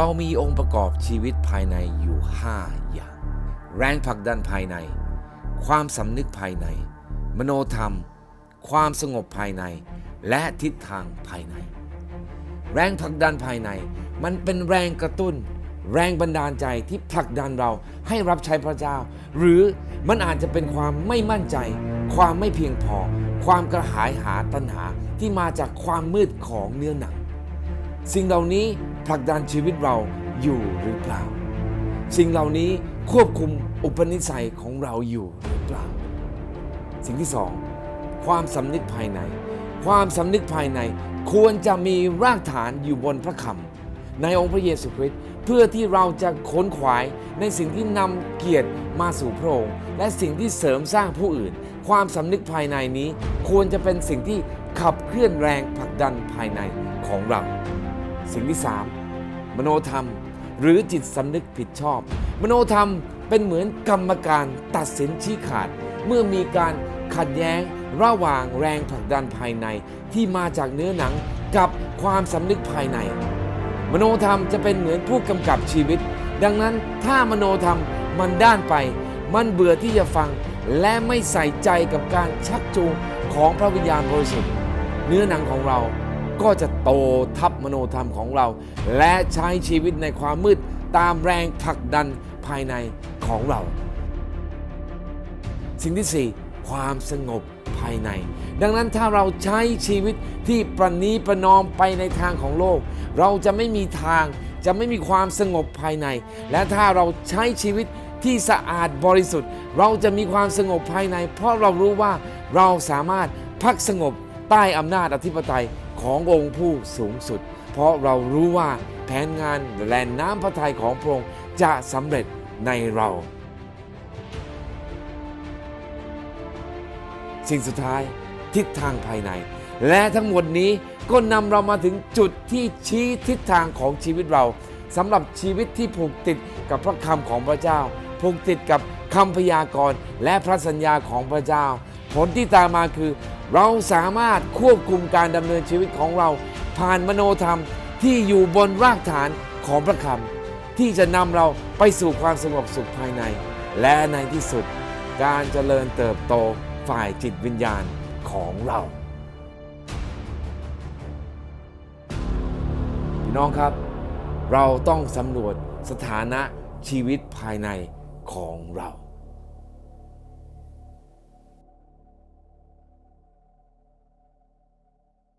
เรามีองค์ประกอบชีวิตภายในอยู่ 5 อย่าง แรงผลักดันภายใน ความสำนึกภายใน มโนธรรม ความสงบภายใน และทิศทางภายใน แรงผลักดันภายใน มันเป็นแรงกระตุ้น แรงบันดาลใจที่ผลักดันเราให้รับใช้พระเจ้า หรือมันอาจจะเป็นความไม่มั่นใจ ความไม่เพียงพอ ความกระหายหาตัณหาที่มาจากความมืดของเนื้อหนัง สิ่งเหล่านี้ผลักดันชีวิตเราอยู่หรือเปล่า สิ่งเหล่านี้ควบคุมอุปนิสัยของเราอยู่หรือเปล่า สิ่งที่สองความสำนึกภายใน ความสำนึกภายในควรจะมีรากฐานอยู่บนพระคำในองค์พระเยซูคริสต์เพื่อที่เราจะค้นขวายในสิ่งที่นำเกียรติมาสู่พระองค์และสิ่งที่เสริมสร้างผู้อื่น ความสำนึกภายในนี้ควรจะเป็นสิ่งที่ขับเคลื่อนแรงผลักดันภายในของเรา สิ่งที่ 3 มโนธรรม หรือจิตสำนึกผิดชอบ มโนธรรมเป็นเหมือนกรรมการตัดสินชี้ขาด เมื่อมีการขัดแย้งระหว่างแรงผลักดันภายในที่มาจากเนื้อหนังกับความสำนึกภายใน มโนธรรมจะเป็นเหมือนผู้กำกับชีวิต ดังนั้นถ้ามโนธรรมมันด้านไป มันเบื่อที่จะฟัง และไม่ใส่ใจกับการชักจูงของพระวิญญาณบริสุทธิ์เนื้อหนังของเรา ก็จะโตทับมโนธรรมของเรา และใช้ชีวิตในความมืดตามแรงผลักดันภายในของเรา สิ่งที่ 4 ความสงบภายใน ดังนั้นถ้าเราใช้ชีวิตที่ประนีประนอมไปในทางของโลก เราจะไม่มีทางจะไม่มีความสงบภายใน และถ้าเราใช้ชีวิตที่สะอาดบริสุทธิ์ เราจะมีความสงบภายใน เพราะเรารู้ว่าเราสามารถพักสงบใต้อำนาจอธิปไตย ขององค์ผู้สูงสุด เพราะเรารู้ว่าแผนงานแลนน้ำพระทัยของพระองค์จะสำเร็จในเรา สิ่งสุดท้ายทิศทางภายใน และทั้งหมดนี้ก็นำเรามาถึงจุดที่ชี้ทิศทางของชีวิตเราสำหรับชีวิตที่ผูกติดกับพระคำของพระเจ้า ผูกติดกับคำพยากรณ์และพระสัญญาของพระเจ้า ผลที่ตามมาคือ เราสามารถควบคุมการดำเนินชีวิตของเรา ผ่านมโนธรรมที่อยู่บนรากฐานของพระคำที่จะนำเราไปสู่ความสงบสุขภายใน และในที่สุด การเจริญเติบโตฝ่ายจิตวิญญาณของเราพี่น้องครับ เราต้องสำรวจสถานะชีวิตภายในของเรา